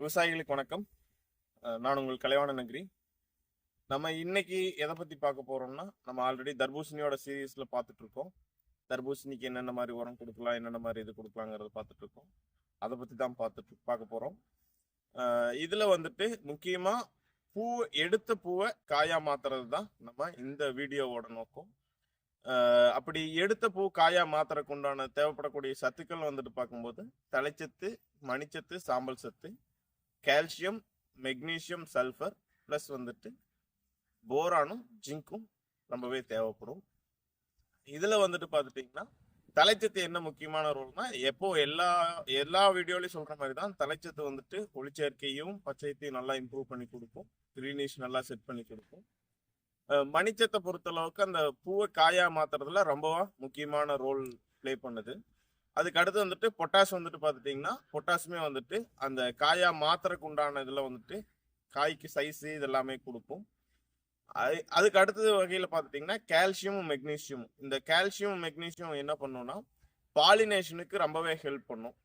விவசாயிகளுக்கு வணக்கம். நான் உங்கள் கலைவாண நகரி நம்ம இன்னைக்கு எதை பற்றி பார்க்க போகிறோம்னா நம்ம ஆல்ரெடி தர்பூசணியோட சீரீஸில் பார்த்துட்ருக்கோம். தர்பூசணிக்கு என்னென்ன மாதிரி உரம் கொடுக்கலாம் என்னென்ன மாதிரி இது கொடுக்கலாங்கிறத பார்த்துட்ருக்கோம். அதை பற்றி தான் பார்த்துட்டு பார்க்க போகிறோம் இதில் வந்துட்டு முக்கியமாக பூ எடுத்த பூவை காயா மாத்துறது தான் நம்ம இந்த வீடியோவோட நோக்கம். அப்படி எடுத்த பூ காயா மாத்துறதுக்கு உண்டான தேவைப்படக்கூடிய சத்துக்கள் வந்துட்டு பார்க்கும்போது தலைச்சத்து மணிச்சத்து சாம்பல் சத்து கால்சியம் மெக்னீசியம் சல்ஃபர் ப்ளஸ் வந்துட்டு போரானும் ஜிங்க்கும் ரொம்பவே தேவைப்படும். இதில் வந்துட்டு பார்த்துட்டிங்கன்னா தலைச்சத்து என்ன முக்கியமான ரோல்னா எப்போ எல்லா எல்லா வீடியோலையும் சொல்கிற மாதிரி தான் தலைச்சத்து வந்துட்டு ஒளிச்சேர்க்கையும் பச்சையத்தையும் நல்லா இம்ப்ரூவ் பண்ணி கொடுக்கும். க்ரீனிஷ் நல்லா செட் பண்ணி கொடுக்கும். மணிச்சத்தை பொறுத்தளவுக்கு அந்த பூவை காயா மாத்துறதுல ரொம்ப முக்கியமான ரோல் ப்ளே பண்ணுது. அதுக்கு அடுத்து வந்துட்டு பொட்டாஷ் வந்துட்டு பார்த்துட்டிங்கன்னா பொட்டாஷுமே வந்துட்டு அந்த காயா மாத்திரைக்கு உண்டான இதில் வந்துட்டு காய்க்கு சைஸு இதெல்லாமே கொடுக்கும். அது அதுக்கு அடுத்தது வகையில் பார்த்துட்டிங்கன்னா கால்சியமும் மெக்னீசியமும் இந்த கால்சியம் மெக்னீசியம் என்ன பண்ணும்னா பாலினேஷனுக்கு ரொம்பவே ஹெல்ப் பண்ணும்.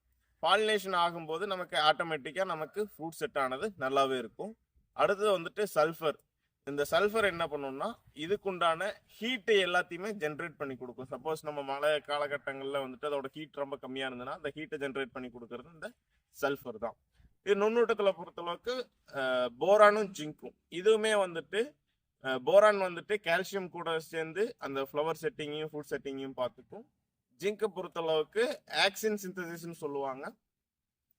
பாலினேஷன் ஆகும்போது நமக்கு ஆட்டோமேட்டிக்காக நமக்கு ஃப்ரூட் செட் ஆனது நல்லாவே இருக்கும். அடுத்தது வந்துட்டு சல்ஃபர் இந்த சல்ஃபர் என்ன பண்ணும்னா இதுக்குண்டான ஹீட்டு எல்லாத்தையுமே ஜென்ரேட் பண்ணி கொடுக்கும். சப்போஸ் நம்ம மழை காலகட்டங்களில் வந்துட்டு அதோட ஹீட் ரொம்ப கம்மியாக இருந்ததுன்னா அந்த ஹீட்டை ஜென்ரேட் பண்ணி கொடுக்கறது இந்த சல்ஃபர் தான். இது நுண்ணூட்டத்தில் பொறுத்தளவுக்கு போரானும் ஜிங்கும் இதுவுமே வந்துட்டு போரான் வந்துட்டு கால்சியம் கூட சேர்ந்து அந்த ஃப்ளவர் செட்டிங்கையும் ஃபுட் செட்டிங்கையும் பார்த்துக்கும். ஜிங்கை பொறுத்தளவுக்கு ஆக்சின் சிந்தசிஸ்னு சொல்லுவாங்க.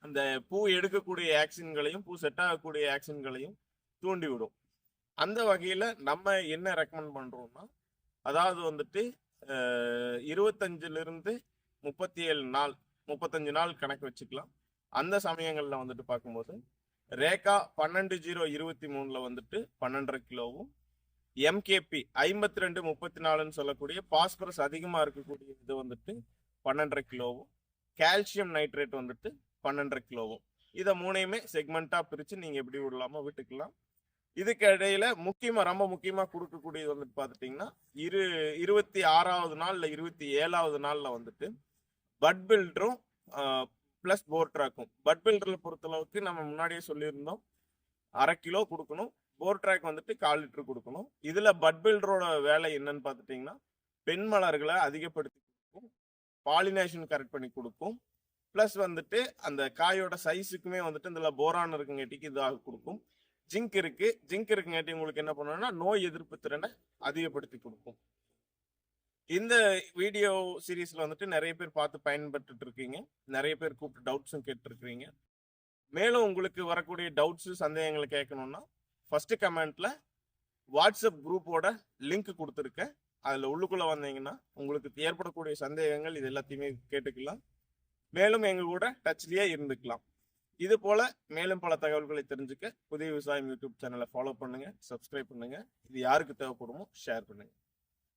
அந்த பூ எடுக்கக்கூடிய ஆக்சின்களையும் பூ செட் ஆகக்கூடிய ஆக்சின்களையும் தூண்டிவிடும். அந்த வகையில் நம்ம என்ன ரெக்கமெண்ட் பண்ணுறோம்னா அதாவது வந்துட்டு இருபத்தஞ்சிலிருந்து முப்பத்தி ஏழு நாள் முப்பத்தஞ்சு நாள் கணக்கு வச்சுக்கலாம். அந்த சமயங்களில் வந்துட்டு பார்க்கும்போது ரேகா பன்னெண்டு ஜீரோ இருபத்தி மூணில் வந்துட்டு பன்னெண்டரை கிலோவும் எம்கேபி ஐம்பத்தி ரெண்டு முப்பத்தி நாலுன்னு சொல்லக்கூடிய பாஸ்பரஸ் அதிகமாக இருக்கக்கூடிய இது வந்துட்டு பன்னெண்டரை கிலோவும் கால்சியம் நைட்ரேட் வந்துட்டு பன்னெண்டரை கிலோவும். இதை மூணையுமே செக்மெண்ட்டாக பிரித்து நீங்கள் எப்படி விடலாமோ விட்டுக்கலாம். இதுக்கு இடையில முக்கியமா ரொம்ப முக்கியமா கொடுக்கக்கூடியது வந்துட்டு பார்த்துட்டிங்கன்னா இரு இருபத்தி ஆறாவது நாள் இல்லை இருபத்தி ஏழாவது நாள்ல வந்துட்டு பட் பில்டரும் ப்ளஸ் போர் ட்ராக்கும் பட் பில்டரில் பொறுத்தளவுக்கு நம்ம முன்னாடியே சொல்லியிருந்தோம். அரை கிலோ கொடுக்கணும். போர் ட்ராக் வந்துட்டு கால் லிட்டர் கொடுக்கணும். இதுல பட் பில்டரோட வேலை என்னன்னு பார்த்துட்டிங்கன்னா பெண் மலர்களை அதிகப்படுத்தி கொடுக்கும். பாலினேஷன் கரெக்ட் பண்ணி கொடுக்கும். ப்ளஸ் வந்துட்டு அந்த காயோட சைஸுக்குமே வந்துட்டு இதில் போரான் இருக்குங்காட்டிக்கு இதாக கொடுக்கும். ஜிங்க் இருக்கு. ஜிங்க் இருக்குங்காட்டி உங்களுக்கு என்ன பண்ணணும்னா நோய் எதிர்ப்பு திறனை அதிகப்படுத்தி கொடுக்கும். இந்த வீடியோ சீரீஸ்ல வந்துட்டு நிறைய பேர் பார்த்து பயன்பட்டு இருக்கீங்க. நிறைய பேர் கூப்பிட்டு டவுட்ஸும் கேட்டிருக்கிறீங்க. மேலும் உங்களுக்கு வரக்கூடிய டவுட்ஸு சந்தேகங்களை கேட்கணும்னா ஃபர்ஸ்ட் கமெண்ட்ல வாட்ஸ்அப் குரூப்போட லிங்க் கொடுத்துருக்கேன். அதில் உள்ளுக்குள்ள வந்தீங்கன்னா உங்களுக்கு ஏற்படக்கூடிய சந்தேகங்கள் இது எல்லாத்தையுமே கேட்டுக்கலாம். மேலும் எங்க கூட டச்லயே இருந்துக்கலாம். இது போல மேலும் பல தகவல்களை தெரிஞ்சுக்க புதிய விவசாயம் யூடியூப் சேனலை ஃபாலோ பண்ணுங்க சப்ஸ்கிரைப் பண்ணுங்க. இது யாருக்கு தேவைப்படுமோ ஷேர் பண்ணுங்க.